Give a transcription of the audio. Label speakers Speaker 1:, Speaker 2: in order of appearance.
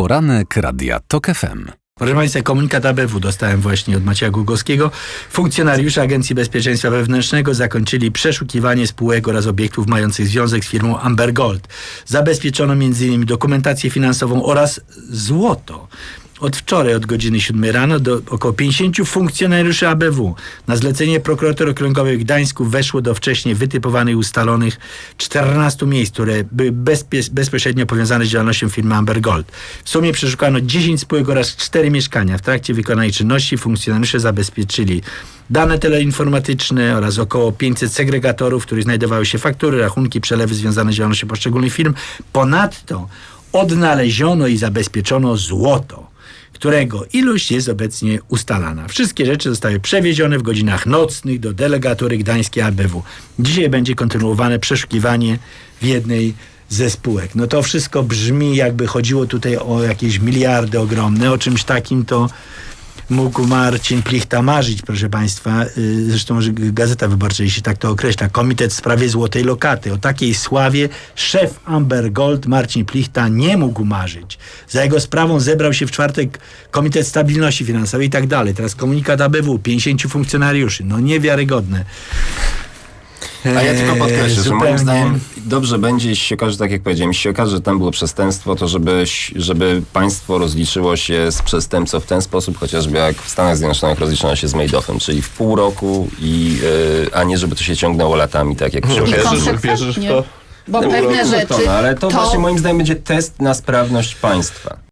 Speaker 1: Poranek Radia TOK FM.
Speaker 2: Proszę Państwa, komunikat ABW dostałem właśnie od Macieja Głogowskiego. Funkcjonariusze Agencji Bezpieczeństwa Wewnętrznego zakończyli przeszukiwanie spółek oraz obiektów mających związek z firmą Amber Gold. Zabezpieczono m.in. dokumentację finansową oraz złoto. Od wczoraj od godziny 7 rano do około 50 funkcjonariuszy ABW na zlecenie prokuratury okręgowej w Gdańsku weszło do wcześniej wytypowanych ustalonych 14 miejsc, które były bezpośrednio powiązane z działalnością firmy Amber Gold. W sumie przeszukano 10 spółek oraz 4 mieszkania. W trakcie wykonanej czynności funkcjonariusze zabezpieczyli dane teleinformatyczne oraz około 500 segregatorów, w których znajdowały się faktury, rachunki, przelewy związane z działalnością poszczególnych firm. Ponadto odnaleziono i zabezpieczono złoto którego ilość jest obecnie ustalana. Wszystkie rzeczy zostały przewiezione w godzinach nocnych do delegatury gdańskiej ABW. Dzisiaj będzie kontynuowane przeszukiwanie w jednej ze spółek. No to wszystko brzmi jakby chodziło tutaj o jakieś miliardy ogromne, o czymś takim to mógł Marcin Plichta marzyć, proszę Państwa. Yy, Zresztą może Gazeta Wyborcza, jeśli tak to określa. Komitet w sprawie Złotej Lokaty. O takiej sławie szef Amber Gold Marcin Plichta nie mógł marzyć. Za jego sprawą zebrał się w czwartek Komitet Stabilności Finansowej i tak dalej. Teraz komunikat ABW, 50 funkcjonariuszy. No niewiarygodne.
Speaker 3: A ja tylko
Speaker 2: Eee,
Speaker 3: podkreślę, że moim zdaniem dobrze będzie, jeśli się okaże, tak jak powiedziałem, jeśli się okaże, że tam było przestępstwo, to żeby, żeby państwo rozliczyło się z przestępcą w ten sposób, chociażby jak w Stanach Zjednoczonych rozliczono się z Madoffem, czyli w pół roku, i, yy, a nie żeby to się ciągnęło latami, tak jak przy
Speaker 4: konsekwentnie.
Speaker 5: wierzysz w to?
Speaker 4: Bo
Speaker 3: No,
Speaker 4: pewne
Speaker 3: no,
Speaker 4: rzeczy
Speaker 3: to, no, ale to,
Speaker 4: to
Speaker 3: właśnie moim zdaniem będzie test na sprawność państwa.